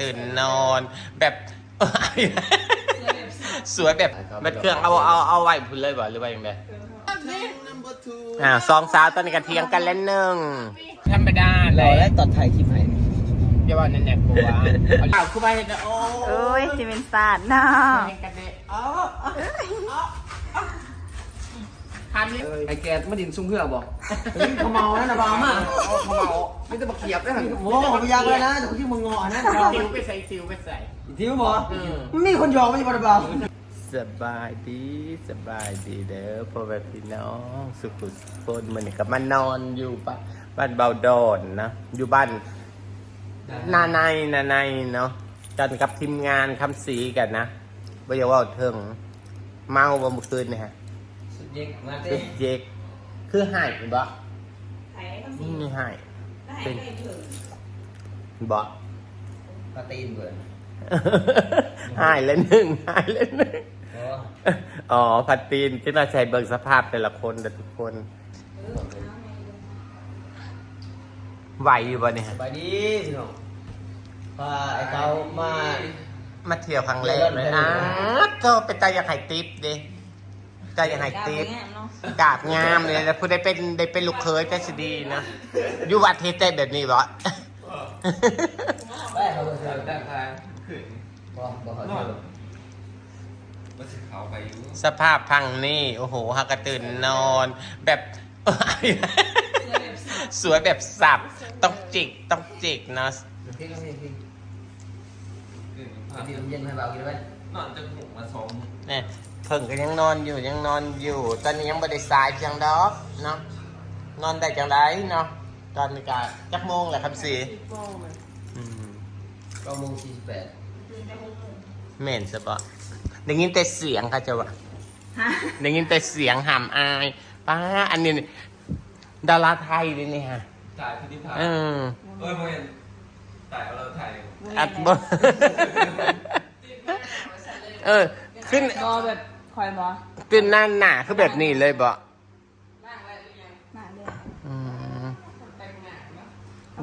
ตื่นนอนแบบสวยแบบแบบเครื่องเอาเอาเอาไว้พุ่นเลยบ่หรือว่าอย่างไรอ่าสองสาวตอนนี้กันเทียงกันแล้วหนึ่งธรรมดาเลรอยแล้วตอนถ่ายคลิปให้อย่าว่านั่นแหละกูว่าเอาคือมาเห็นนะโอ้เอ้ยจะเป็นศาสตร์เนาะ เห็นกันเด้อ๋อ ทำนี่ไอแกดมาดินซุ่มเหือบอกเฮ้ยเขาเมาแล้วนะบ้ามากเขาเมาไม่ต้องมาเขียบได้หรอโอ้โหพยากเลยนะแต่ที่มึงงอนะซิวไปใส่ซิวไปใส่ที่มึงบอกมีคนยอมไม่ใช่บ้าสบายดีสบายดีเด้อพ่อแม่พี่น้องสุขุสุขนมันนี่ก็มานอนอยู่บ้านบ้านเบาดอนนะอยู่บ้านนาในนาในเนาะกันกับทีมงานคำสีกันนะว่าอย่าว่าเถิงเมาบ่เมื่อคืนนี่ฮะสุ ดเย็กมาเด็เต้กเจ๊กคือหายบ่ใครต้องนี่หายได้เป็นให้เถอะบ่ปาตีนเบื่อหายแล้วหนึ่งหายแล้วหนึ่งโอ้อ๋อพัดตีนที่เราใช้เบิกสภาพแต่ละคนแต่ทุกคนไหวอยู่บ่เนี่ยสบายดีพี่น้องพาไอ้เขามา มาเที่ยวครั้งแรกเลยอะก็เป็นตาอยากไห้ติปดิ ตาอยากไห้ติปเนาะกราบงามเลยแล้วผู้ได้เป็นได้เป็นลูกเคยก็สิดีนะอยู่วัดเทศได้แบบนี้บ่ไปเขาเชิญได้ใครบอกบอกเขาเชิญมาสึกเขาไปอยู่สภาพพังนี่ โอ้โหฮักกระตื่นนอน แบบสวยแบบสับ ต้องจิก ต้องจิกเนาะพี่ก็พี่พี่ตื่นพาพาพี่เย็นให้เบากินไหมนอนจนหูมาสองเนี่ย เพิ่งก็ยังนอนอยู่ยังนอนอยู่ ตอนนี้ยังไม่ได้สายจังดอกเนาะนอนได้จังไรเนาะตอนนี้กะจักโมงแหละครับสีอืมเก้าโมงสี่สิบแปดเหม็นสะบะได้ยินแต่เสียงค่ะเจ้าวะฮะได้ยินแต่เสียงหามอายป้าอันนี้นี่ดาราไทยเลยนี่ฮะถ่ายพิธีพาเออเอ้ยโมเห็นถ่ายเอาเราถ่ายอัดบเออขึ้นบอแบบ คอยบอขึ้นหน้าหนาคือแบบนี้เลยบ่หน้าเรียกอืม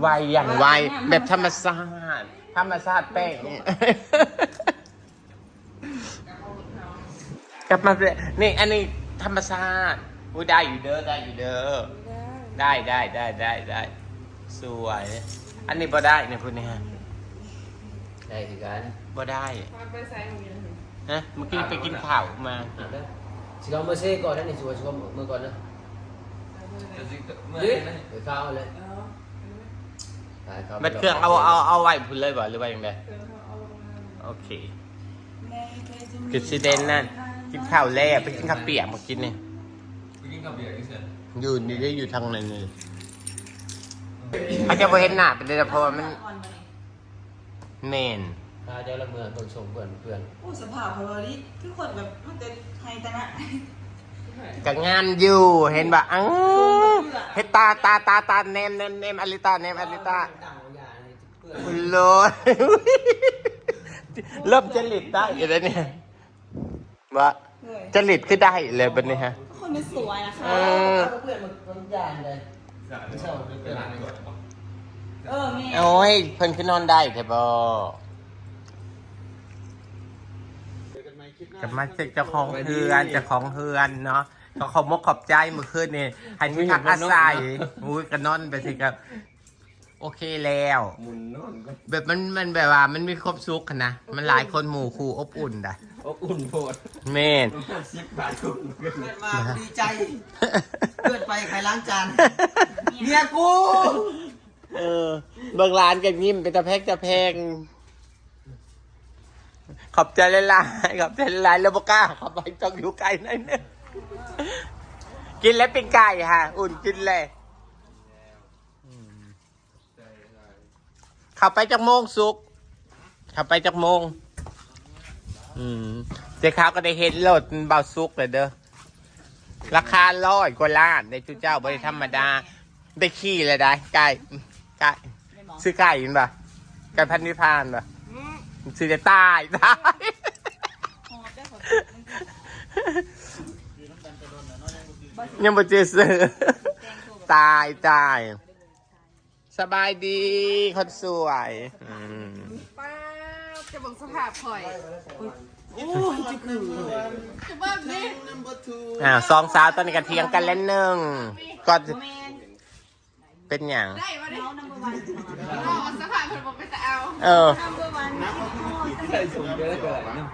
ไวอย่างไวแบบธรรมชาติธรรมชาติแป้งเนี่ยกลับมาเลยนี่ อันนี้ธรรมชาติอุ้ยได้อยู่เด้อได้อยู่เด้อได้ได้ได้ได้ได้สวย อันนี้บ่ได้เนี่ยคุณเนี่ยได้คือกันบ่ได้นะเมื่อกี้ไปกินข้าวมาสิลองมาเซ่ก่อนนะนี่ชัวร์ชัวร์เมื่อก่อนนะจะซิเมื่อเฮ้ยไหร่นะเดี๋ยวข้าวเลยมันเครื่องเอาเอาเอาไว้พุ่นเลยบ่หรือว่าอย่างไรโอเคคือซีเดนนั่นกินข้าวแรกไปกินข้าวเปียกมากินนี่ไปกินกับเบียร์ที่เสร็จอยู่นี่ได้อยู่ทางไหนนี่อาจจะไปเห็นหน้าเป็นเลยนะเพราะว่ามันเมน ข้าวเจ้าละเมืองคนส่งเพื่อนเพื่อนโอ้สภาพพลอริคือคนแบบมันจะไฮตนะก็งามอยู่เห็นบ่อังเฮดตาตาตาตาเนมเนมเนมอลิตาเนมอลิตาต่างอย่างนี้เพื่อนคุณโลดเริ่มจริตได้อยู่แล้วเนี่ยว่าจริตคือได้เลยบันนี้ฮะคนมันสวยนะคะเออเพื่อนมันมันยานเลยไม่ใช่เป็นร้านก่อนเออแม่โอ้ยเพิ่นขึ้นนอนได้แต่บ่ กับมาเจ้าของเฮือนเจ้าของเฮือนเนาะก็ขอบมกขอบใจเมื่อคืนนี่ให้ที่พักอาศัยอุ้ยก็นอนไปสิครับ โอเคแล้ว มุนนอนก็แบบมันมันแบบว่ามันมีความสุขอะนะ มันหลายคนหมู่คู่อบอุ่นได้อบอุ่นโพดแม่นสิบบาทคุณเพื่อนมาดีใจเพื่อนไปใครล้างจานเมียกู เออเบิ่งร้านกันยิ้มเป็นตะแพกตะแพง ขอบใจหลายๆขอบใจหลายๆแล้วบ่กล้าขับไปต้องอยู่ไกลหน่อยนึงกินแล้วเป็นไก่ค่ะ อุ่นกินเลยขับไปจากโมงสุกขับไปจากโมง อืมเจ้าขาวก็ได้เห็นรถเบาซุกเลยเด้อราคาร้อยกว่าล้านในจุเจ้าบริธรรมดา ได้ขี้เลยได้ไก่ไก่ซื้อไก่ยินปะไก่พันธุ์นิพพานปะ ซื้อจะตายตายหอบได้ขอยังบ่เจอซื้อตายตายสบายดีคนสวยอืมป้าจะบอกสภาพข่อยโอ้ยจะคือจะบ้านี่ number two อ่าสองสาวตอนนี้กันเทียงกันแล้วหนึ่งก็โม เมนเป็นอย่างได้มาดิน้องนัมเบอร์วันอ๋อสภาพข่อยบอกไปแต่เอาเออนัมเบอร์วันใส่สูงเยอะเกินนะ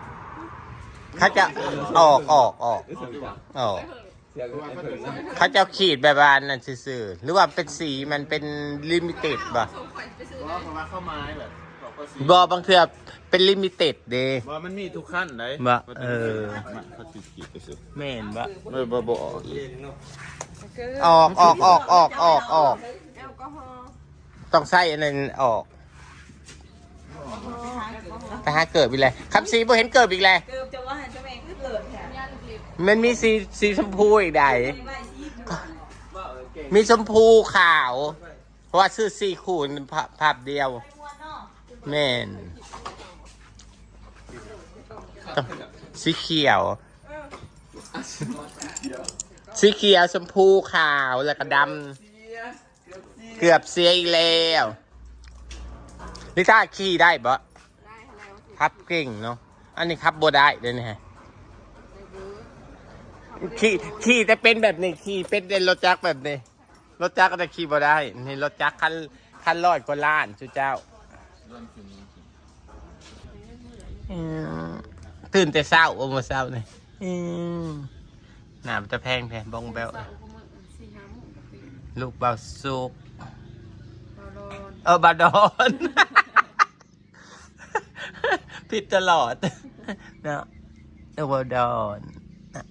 เขาจะออกออกออกรู้สึกว่าออกเสียงว่าเขาถึงนะเขาจะขีดแบบว่านั่นซื่อๆหรือว่าเป็นสีมันเป็นลิมิเต็ดบ่ส่งข่อยไปซื้อเพราะว่าเข้าไม้แบบ บอกว่าสีบอบางเทือเป็นลิมิเต็ดเด้ว่ามันมีทุกขั้นไหนบ่เออ มันเขาขีดขีดไปสุดแม่นบ่ไม่บ่บ่ออกอีกออกออกออกออกออกออกแอลกอฮอล์ต้องใส่อันนั้นออกแต่หาเกิดไปเลยคำสีบ่เห็นเกิดอีกแล้วเกือบจะว่าเจ้าแม่ก็เกิดแถมยันลิบมันมีสีสีชมพูอีกใดไม่ไหวสิมีชมพูขาว เพราะว่าซื้อสี่คู่ภาพภาพเดียวม้วนเนาะ แม่นต้องสีเขียว สีเขียวชมพูขาวแล้วก็ดำเกือบเสียอีกแล้วลิต้าขี่ได้ปะขับเก่งเนาะอันนี้ขับบ่ได้เลยนะฮะขี่ขี่แต่เป็นแบบนี้ขี่เป็นเดนรถจักรแบบนี้รถจักรก็จะขี่บ่ได้นี่รถจักรคันคันร้อยกว่าล้านจุเจ้า ตื่นแต่เศร้าโอ้มาเศร้าเลยอืมหนามันจะแพงแพงบองแบวสาวกูมือสี่ห้าหมู่กับปีลูกเบาสุกบอลอนเออบาดอนผิดตลอดเนาะเออบาดอนนะ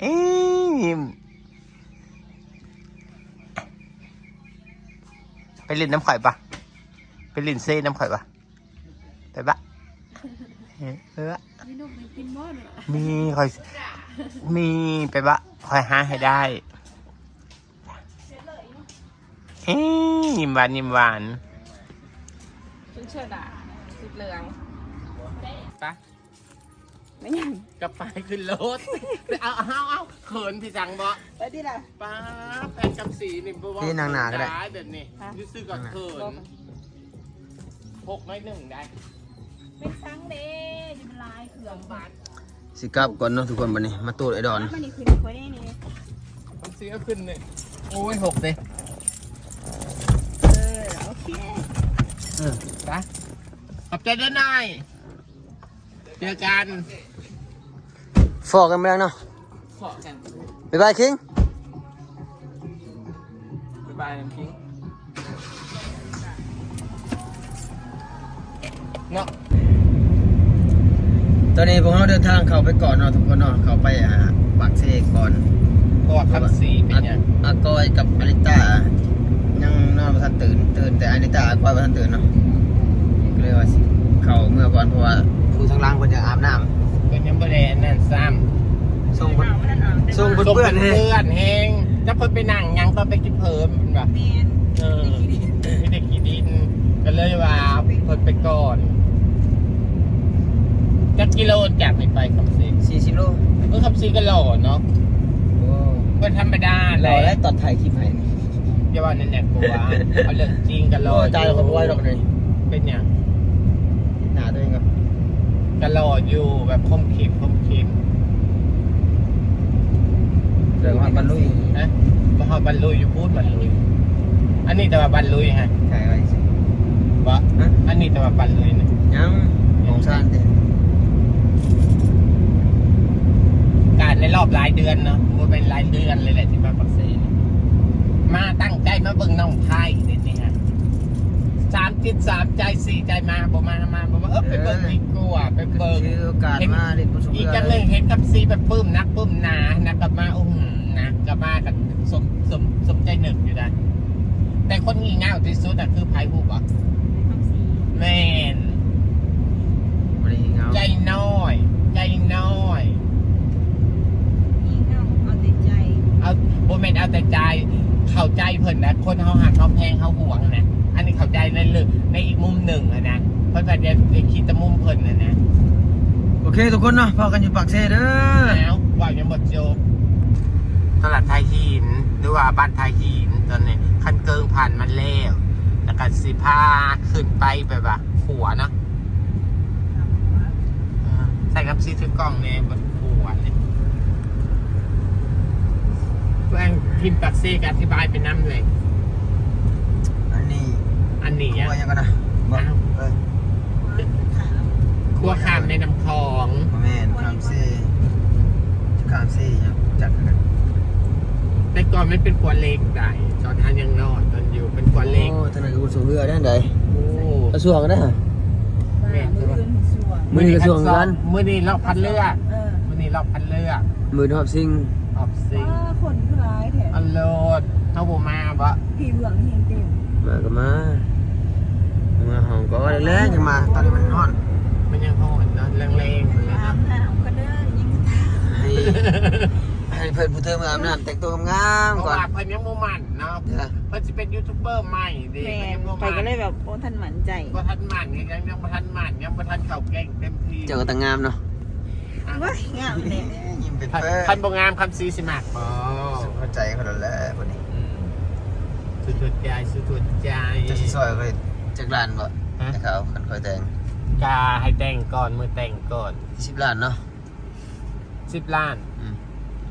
เอ้ยไปเล่นน้ำข่อยปะ ไปเล่นเซ่น้ำข่อยปะไปปะเออไปปะพี่นุ่มไปกินบ่เนี่ยมีคอย มีไปปะคอยหาให้ได้เอ้ยยิ้มหวานยิ้มหวานชุนเชิดอะสุดเหลืองปะไม่ยังกระไปขึ้นรถ เอาเอาเอาเขินพี่จังบ่ไปดิล่ะป้าแฟนกับสีนี่บ่ว่านี่นางหนาก็ได้ แบบนี้รู้สึกกับเขิน พกน้อยหนึ่งได้เป็นซังเด้จะเป็นลายเขื่องบาดสิกลับก่อนเนาะทุกคนบัดนี้มาตูดไอ้ดอน มันนี่คือคอยได้นี่ผมซื้อเอาขึ้นเลยโอ้ยหกเลยเออโอเคเออปะขอบใจด้วยนายเจอกันฟอกกันไปแล้วเนาะขอกันบ๊ายบายคิงบ๊ายบายน้ำพิง ตอนนี้พวกเราเดินทางเข้าไปก่อนเนาะทุกคนเนาะเข้าไปอ่าปากเซก่อน เพราะว่าคำสีเป็นยังอากอยกับอลิต้ายังนอนประทันตื่นตื่นแต่อลิต้าอากอยประทันตื่นเนาะก็เลยว่าสิเข้าเมื่อก่อนเพราะว่าผู้ทางล่างเพิ่นจะอาบน้ำเป็นยังบริเวณนั่นซ้ำส่งเพิ่นมันนั่นอะส่งเพิ่นเพื่อนให้เพื่อนเฮงจะเพิ่นไปนั่งยังก็ไปกินเพิ่มแบบเมนเออไม่ได้ขี้ดินก็เลยว่าเพิ่นไปก่อน จักกิโลจากนี้ไปคำสี40โลเออคำสีก็หล่อเนาะโอ้ก็ธรรมดารเลอยแล้วตอนถ่ายคลิปให้นี่อย่าว่านั่นแหละกูว่าเอาเรื่องจริงก็หล่อโอ้ตายแล้วก็บ่ไหวดอกนี่เป็นอย่างหน้าตัวเองก็ก็หล่ออยู่แบบคมขีดคมขีดเรื่องว่าบรรลุยนะมาหอบรรลุยอยู่พูดบรรลุยอันนี้แต่ว่าบรรลุยฮะถ่ายไว้สิวะฮะอันนี้แต่ว่าบรรลุยนะยังของซ่านเด้ การ ในรอบหลายเดือนเนาะมันเป็นหลายเดือนเลยแหละที่มาปักเซนมาตั้งใจมาเบิ่งน้องไพ่เด็ดนี่ฮะสามจิตสามใจสี่ใจมาบ่มามาบ่มาเออไปเบิ่งดีกว่าไปเบิ่งชื่อโอกาสมาเล่นผู้ชมอีกเรือจังหนึ่งเห็นกับซีแบบปลื้มนักปลื้มหนานะกลับมาอุ้มนะกลับมากับสมสมสมใจหนึ่งอยู่นะแต่คนงี่เง่าที่สุดอะคือไพ่หูบอะคำสีแม่นบ่ได้เงาใจน้อย ใจน้อย นี่เงาเอาแต่ใจ เอา โบแมนเอาแต่ใจเข้าใจเพิ่นนะคนเขาหักเขาแพงเขาห่วงนะอันนี้เข้าใจในเรื่องในอีกมุมหนึ่งอะนะเพราะแต่เดี๋ยวเดี๋ยวคิดแต่มุมเพิ่นนะนะโอเคทุกคนเนาะพอกันอยู่ปากเซเด้อแล้วว่ายังหมดโจบตลาดไทยหินหรือว่าบ้านไทยหินตอนนี้คันเกิงผ่านมันแล้วแล้วก็สิพาขึ้นไปแบบว่าหัวเนาะครับซีถือกล้องเนี่ยบนหัวเนี่ย เพื่อนพิมพ์ปักซี่กอธิบายเป็นน้ำเลย อันนี้อันนี้ว่ายังกันนะบอกเออครัวข้ามในน้ำคลอง บ่แม่นคำซี่คำซี่ยังจัดกันแต่ก่อนมันเป็นครัวเล็กได้ตอนทานยังนอนตอนอยู่เป็นครัวเล็กโอ้ท่านนายกสูงเรือด้านใดโอ้กระทรวงนะแม่นใช่ปะ มื้อนี้กระทรวงกันมือนี้รอบพันเลือกเออมื้อนี้รอบพันเลือกมือทอบซิง อันโลดเท่าโบมาบะผีเหลืองเห็นเต็มมาก็มามาห้องก็แรงๆยังมา ตอนนี้มันฮ้อน มันยังโหดเนาะแรงๆเลยอานะบน้ำก็เด้อยิงกระทาให้ให้เพิ่นผู้เธอมาอาบน้ำแต่งตัวงามเพๆราะก่อนว่าเพิ่นยังโมมันเนาะจ้ะเพิ่นจะเป็นยูทูบเบอร์ใหม่ดิแม่เพิ่นยังบ่ไปมันก็เลยแบบโอ้ท่านหมันใจ บ่ทันมันยังยังบ่ทันมันยังบ่ทันเข้าเก่งเต็มที่เจ้าก็แต่งงามเนาะว้ายงามเลยยิ้มเป็นคันเป้คันบ่งามคำซีสิมากบ่ เข้าใจเขาแล้วแหละคนนี้อืมสุดๆใจสุดๆใจจะสิซอยก็จักล้านบ่ฮะให้เขาคันคอยแต่งกาให้แต่งก่อนมือแต่งก่อน10ล้านเนาะ10ล้านอืม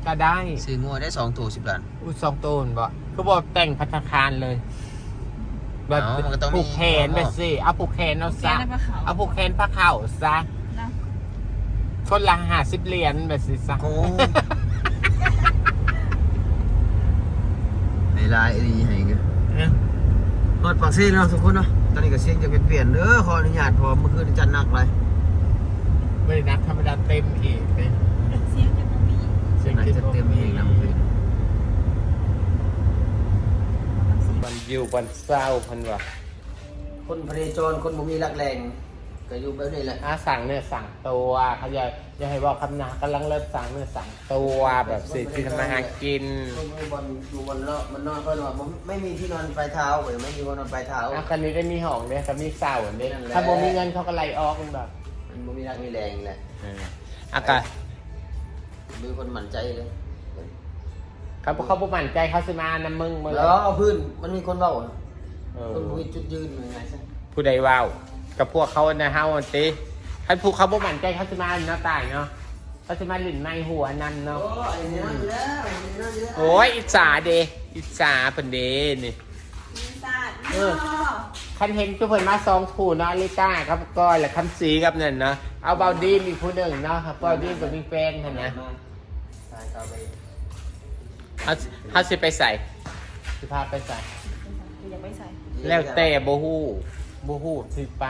ก็ได้ซื้องัวได้2ตัว10ล้านอุยสองตูนบ่ก็บอกแต่งพัฒคารเลยแบบเอ้ามันก็ต้องมีผูกแขนไปสิเอาผูกแขนเอาแกซะได้ปลาขาวเอาผูกแขนผ้าเข่าซะนะคนละห้าสิบเหรียญแบบสิซะ โอ้ในลายดีให้กันเอ้ยรถปากซี่เนาะทุกคนเนาะตอนนี้ก็เสียงจะเปลี่ยนเด้อขออนุญาตเพราะว่าเมื่อคืนจัดหนักเลยไม่ได้นับธรรมดาเต็มอีกเลยเสียงจะมีเสียงน่าคิดจะว่าเต็มเองนะเมื่อคืนมันอยู่วันเศร้าพันวะคนพเนจรคนบ่มีรักแรง ก็อยู่แบบนี้แหละอาสั่งเนื้อสั่งตัวเขาจะจะให้บอกคำนากำลังเริ่มสั่งเนื้อสั่งตัวแบบสิที่ทำมาหากินคนอยู่บนอยู่บนเลาะมันนอนก็นอนบ่ไม่มีที่นอนปลายเท้าเว้ยไม่มีที่นอนปลายเท้าอาคันนี้ได้มีห้องเนี่ยกับมีเสาเนี่ยนั่นแหละถ้าบ่มีเงินเขาก็ไล่ออกแบบมันบ่มีรักมีแรงแหละอากาศมีคนหมั่นใจเลยเขาเขาบ่มั่นใจเขาสิมานํมึงมึงแล้วเอาพื้นมันมีคนเว้าอะเออคนบ่มีจุดยืนยังไงซะผู้ใดว้าว กับพวกเขาในเฮาอันติท่านผู้เขาบ่มั่นใจเขาสิมาเนาะตายเนาะเขาสิมาหลินในหัวนั่นเนาะโอ้ยอันนี้นั่นอยู่แล้วอันนี้นั่นอยู่แล้วโอ้ยอิจฉาเดอิจฉาเพิ่นเดนี่มีศาสตร์เออคันเห็นทุกเพิ่นมาสองคู่เนาะลิต้าครับก้อยและคำสีกับนั่นเนาะเอาเบาดีมอีกผู้หนึ่งเนาะครับเบาดีมกับมีแฟนหั่นนะใช่ครับไปเฮาเฮาสิไปใส่สิพาไปใส่ยังไม่ใส่แล้วแต่บ่ฮู้ บ่ฮู้สิไป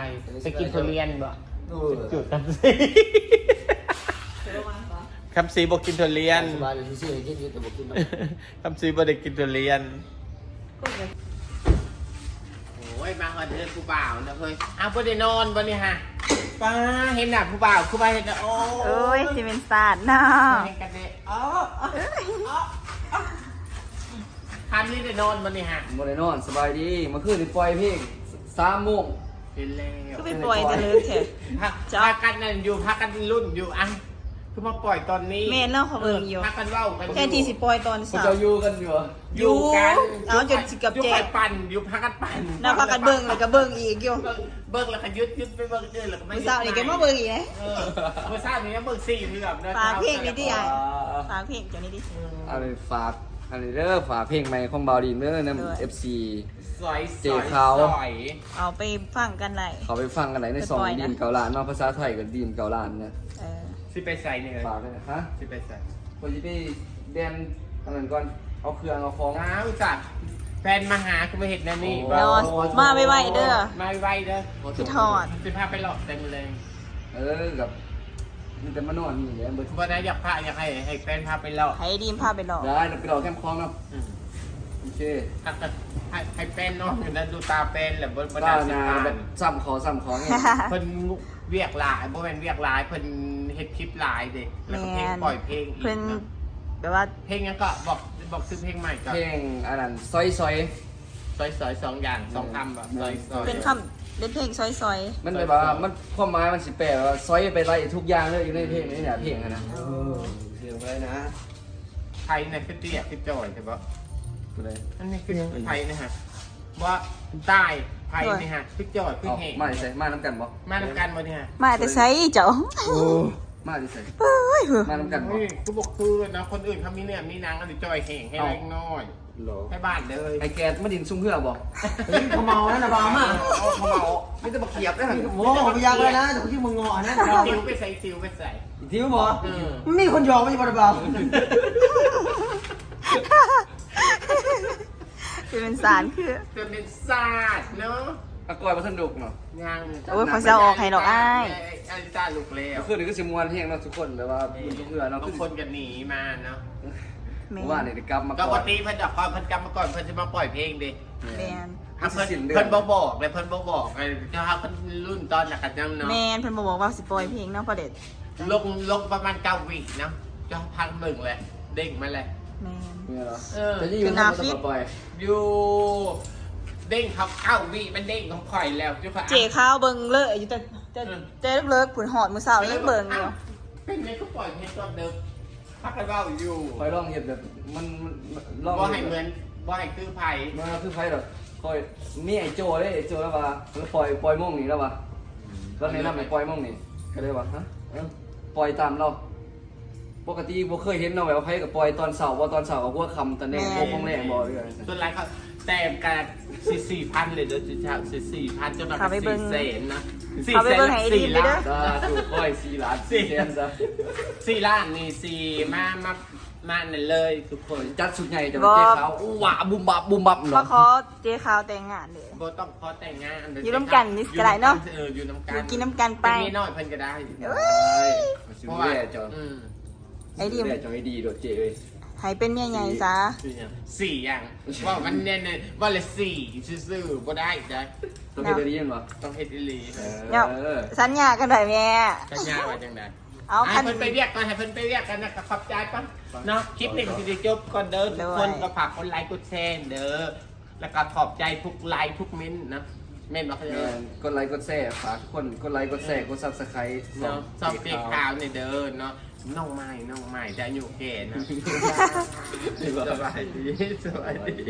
ไปกินทุเรียนบ่ดูจุดคำสีคำสีบอกกินทุเรียนสบายเลยที่ซื้อให้กินอยู่แต่บ่กินหรอกคำสีบอกได้กินทุเรียนโอ้ยมาหอดเดือนผู้บ่าวนะเฮ้ยอ้าวบ่ได้นอนบ่นี่ฮะป้าเห็นหน้าผู้บ่าวผู้บ่าวเห็นหน้าโอ้โอ้ยจะเป็นศาสตร์เนาะเห็นกันเด้อ๋ออ๋ออ๋ออ๋อทำนี่ได้นอนบ่นี่ฮะโมเดนอนสบายดีเมื่อคืนนี่ปล่อยเพลง สามโมงเห็นแล้วก็ไปปล่อยจะเลิกเถอะพักพากันนั่นอยู่พักกันรุ่นอยู่อะคือมาปล่อยตอนนี้แม่เนาะเขาเบิ่งอยู่พักกันเว้ากันอยู่แค่ที่สิปล่อยตอนพวกเสาเจ้าร์อยู่กันอยู่เหรออยู่กันเอาจนสิเกือบอยู่แจกไปปั่นอยู่พักกันปั่นน่าพากันเบิ่งแล้วก็เบิ่งอีกอยู่เบิ่งเบิ่งแล้วก็ยึดยึดไปเบิ่งเรื่อยแล้วก็ไม่มื้อเช้านี่แกมาเบิ่งอีกนะเออเมื่อเช้านี้เบิ่งสี่เรื่องนะ ฝากเพลงนี้ดิอะอ่าฝากเพลงเจ้านี้ดิเอาไปฝากอันนี้เด้อฝากเพลงใหม่ของบาวดีนเด้อนะด้วย FC สอยเจสอยเขาสอยเอาไปฟังกันไหน เขาไปฟังกันไหนในสองไปปล่อยนะ ดีมเกาลานเนาะภาษาไทยกับดีมเกาลานเนี่ยเออสิไปใส่เนี่ยฝากเลยฮะสิไปใส่คนจะไปแดนอันนั้นก่อนเอาเครื่องเอาของอ้าวจัดแฟนมาหาคือมาเห็นนั่นนี่โอ้นอนมาไวๆเด้อมาไวๆเด้อคิดทอด สิพาไปหลอกเต็มเลยเออกับมันจะมานอนนี่แหละเบิดวันนั้นอยากพาอยากให้ให้แฟนพาไปหลอกให้ดีมพาไปหลอกได้เราไปรอแคมป์คลองเนาะอืม ให้ให้แฟนนอนอยู่นั้นดูตาแฟนแหละบนบนบ้าดาสินาพาแบบซ้ำขอซ้ำของเนี่ยเพิ่นเวียกหลายบ่แม่นเวียกหลายเพิ่นเฮ็ดคลิปหลายเด้แล้วก็เพลงแม่นปล่อยเพลงอีกเพิ่นเนาะแบบว่าเพลงยังก็บอกบอกซื้อเพลงใหม่ก็เพลงอันนั้นซอยซอยซอยซอยสองอย่างสองคำแบบซอยซอยเป็นคำเป็นเพลงซอยมันแบบว่ามันความหมายมันสิแปลว่าซอยไปไล่ทุกอย่างเลยอยู่ในเพลงนี้เนี่ยเพลงอะนะเสียงอะไรนะไทยในคือเตี้ยคือจอยใช่ปะ กูเลยอันนี้คือไทยนะฮะว่าใต้ไทยนี่ฮะคือจอยคือเอาแหงมาใส่มาน้ำกันบ่มาทำกันบ่เนี่ยฮะๆมาแต่ไซเจ้ามาดิใส่เฮ้ยเหอะมาทำกันบ่นี่กูบอกคือนะคนอื่นเขามีเนี่ยมีนางกันจอยแห่งให้เล็กน้อยหรอให้บ้านเลยไอ้แกมาดินซุ่มเหือบ่เฮ้ยเขาเมาแล้วนะบามากเอาเขาเมาไม่ได้มาเขียบได้หรอโอ้โหพยากเลยนะแต่ที่มึงงอนะซิวไปใส่ซิวไปใส่อีกทีมึงบอกเออมีคนยอมไม่ใช่บาบา คือเป็นสารคือ จะเป็นศาสตร์เนาะอากอยมาสนุกเนาะยังโอ้ยขอเซาออกให้ดอกอ้ายอาจารย์ลูกแล้วคือนี่ก็สิมวนแห้งเนาะทุกคนแบบว่าซุ่มเหือเนาะบางคนกันหนีมาเนาะแมเมื่อวานนนี่ได้กลับมาก็ก่ปอกนติเพิ่นจะคอยเพิ่นกลับมาก่อนเพิ่นจะมาปล่อยเพลงดิแมนอะเพิ่นสิ้นเดือนเพิ่นบ่บอกเลยเพิ่นบ่บอกเลยเจ้าเพิ่นรุ่นตอนหลักกันจังเนาะแมนเพิ่นบอกว่าสิปล่อยเพลงเนาะพอเด็ดลงลงประมาณเก้าวิเนาะเจ้าพังหนึ่งเลยเด้งมาเลย แมน เนี่ยเหรอเออแต่นี่อยู่คือหน้าทำฟิต ต่อไปอยู่เด้งเขาเก้าวิมันเด้งของข่อยแล้วเจ้าค่ะเจ๊ข้าวเบิ่งเลยอยู่แต่แต่แต่เลิกผุนหอดมือเสาร์ยังเบิ่งอยู่เป็นไงก็ปล่อยเพลงตอนเดิมพักกันเบ้าอยู่คอยลองเห็ดแบบมันมันลองบ่ให้เหมือนบ่ให้คือไผ่มันคือไฟดอกคอยมีไอ้โจเลยไอ้โจแล้วว่าแล้วปล่อยปล่อยโม่งนี่แล้วว่าก็แนะนำให้ปล่อยโม่งนี่ก็เลยว่าฮะเอ้าปล่อยตามเรา ปกติบ่เคยเห็นเนาะแบบว่าไผกับปล่อยตอนเสาร์ว่าตอนเสาร์กับพวกคำตะแหน่งพวกพงแหน่งบ่เรื่อยส่วนไรเขาแต่มกันสี่สี่พันเลยเด้อจุดเช้าสี่สี่พันจนมาเป็นสี่แสนนะสี่เขาไปแสนเบิ่งให้ไอ้ดีสี่มไปเด้ล้าอนๆจ้าถูกก้อย4ล้าน4แสนจ้ะสี่ล้านนี่สี่มามามานั่นเลยทุกคนจัดสุดใหญ่จะมาเจ๊ขาวอู้หวาบุมบับบุมบับมาเนาะขอเจ๊ข้าวแต่งงานเด้อโบต้องขอแต่งงานเดี๋วอยู่น้ำกันนี่ก็ได้เนาะเอออยู่น้ำกัอนยู่กินน้ำกันไปเป็นเมียน้อยเพิ่นก็ได้เอ้ยสิแย่จออืม ไอ้ดิมแย่จอให้ดีโดดเจ๊เอ้ยให้เป็นเมียใหญ่ซะสี่อย่างว่ามันเน้นๆว่าเลยสี่ซื่อๆบ่ได้จ้ะต้องเฮ็ดได้ดีเห็นบ่ต้องเฮ็ดอีหลีเอเนาะอสัญญากันหน่อยแม่สัญญาว่าจังได๋เอาให้คัน เพิ่นไปเรียกก่อนให้เพิ่นไปเรียกกันนะกับขอบใจป่ะเนาะคลิปนี้ก็สิได้จบก่อนเด้อทุกคนด้วย ก็ฝากกดไลค์กดแชร์เด้อแล้วก็ขอบใจทุกไลค์ทุกเม้นต์นะเม้นต์บ่เขาจะ แม่นกดไลค์กดแชร์ฝากทุกคนกดไลค์กดแชร์กด Subscribe เนาะชอบเด็กขาวในเด้อเนาะ น้องใหม่น้องใหม่จะอายุแก่นะ สบายดีสบายดี